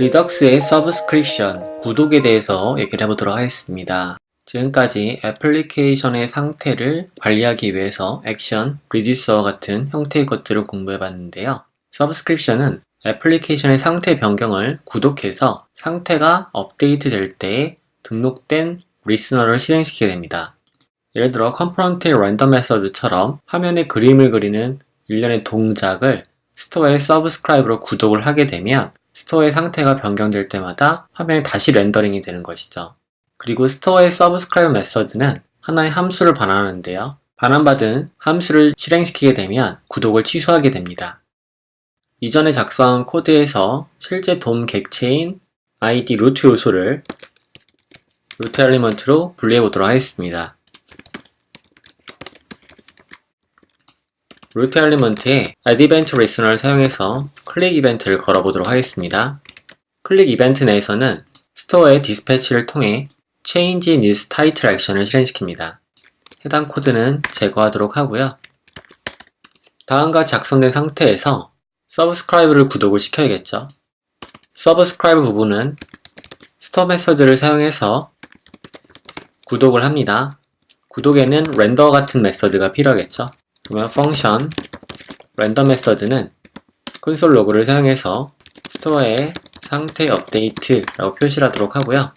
리덕스의 서브스크립션, 구독에 대해서 얘기를 해보도록 하겠습니다. 지금까지 애플리케이션의 상태를 관리하기 위해서 액션, 리듀서와 같은 형태의 것들을 공부해 봤는데요. 서브스크립션은 애플리케이션의 상태 변경을 구독해서 상태가 업데이트 될때 등록된 리스너를 실행시키게 됩니다. 예를 들어 컴포넌트의 랜덤 메서드처럼 화면에 그림을 그리는 일련의 동작을 스토어의 서브스크라이브로 구독을 하게 되면 스토어의 상태가 변경될 때마다 화면에 다시 렌더링이 되는 것이죠. 그리고 스토어의 서브스크라이브 메서드는 하나의 함수를 반환하는데요. 반환받은 함수를 실행시키게 되면 구독을 취소하게 됩니다. 이전에 작성한 코드에서 실제 돔 객체인 id 루트 요소를 루트 엘리먼트로 분리해 보도록 하겠습니다. 루트 엘리먼트에 add event listener를 사용해서 클릭 이벤트를 걸어보도록 하겠습니다. 클릭 이벤트 내에서는 스토어의 디스패치를 통해 change news title 액션을 실행시킵니다. 해당 코드는 제거하도록 하고요. 다음과 작성된 상태에서 서브스크라이브를 구독을 시켜야겠죠. 서브스크라이브 부분은 스토어 메서드를 사용해서 구독을 합니다. 구독에는 렌더 같은 메서드가 필요하겠죠. 그러면 펑션 렌더 메서드는 콘솔 로그를 사용해서 스토어에 상태 업데이트라고 표시를 하도록 하고요.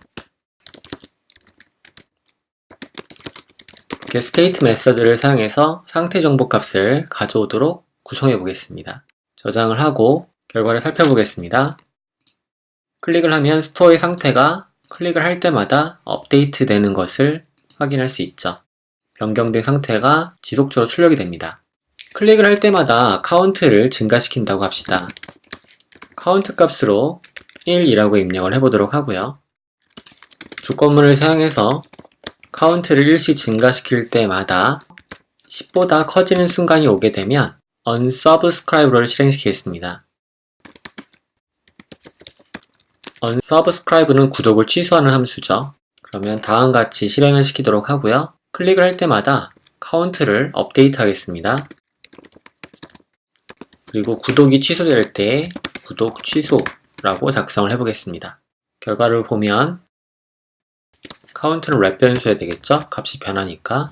getState 메서드를 사용해서 상태 정보 값을 가져오도록 구성해 보겠습니다. 저장을 하고 결과를 살펴보겠습니다. 클릭을 하면 스토어의 상태가 클릭을 할 때마다 업데이트 되는 것을 확인할 수 있죠. 변경된 상태가 지속적으로 출력이 됩니다. 클릭을 할 때마다 카운트를 증가시킨다고 합시다. 카운트 값으로 1이라고 입력을 해보도록 하고요. 조건문을 사용해서 카운트를 1씩 증가시킬 때마다 10보다 커지는 순간이 오게 되면 unsubscribe를 실행시키겠습니다. unsubscribe는 구독을 취소하는 함수죠. 그러면 다음과 같이 실행을 시키도록 하고요. 클릭을 할 때마다 카운트를 업데이트 하겠습니다. 그리고 구독이 취소될 때 구독 취소라고 작성을 해보겠습니다. 결과를 보면 카운트는 랩 변수해야 되겠죠? 값이 변하니까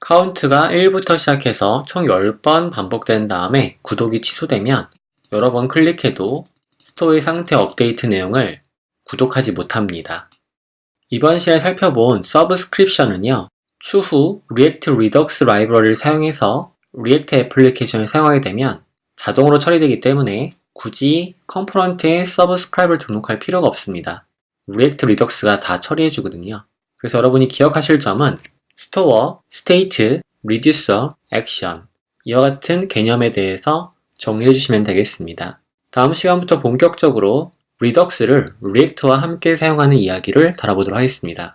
카운트가 1부터 시작해서 총 10번 반복된 다음에 구독이 취소되면 여러 번 클릭해도 스토어의 상태 업데이트 내용을 구독하지 못합니다. 이번 시간에 살펴본 서브스크립션은요, 추후 React Redux 라이브러리를 사용해서 React 애플리케이션을 사용하게 되면 자동으로 처리되기 때문에 굳이 컴포넌트에 서브스크라이브를 등록할 필요가 없습니다. React Redux가 다 처리해 주거든요. 그래서 여러분이 기억하실 점은 스토어, 스테이트, 리듀서, 액션 이와 같은 개념에 대해서 정리해 주시면 되겠습니다. 다음 시간부터 본격적으로 Redux를 React와 함께 사용하는 이야기를 다뤄보도록 하겠습니다.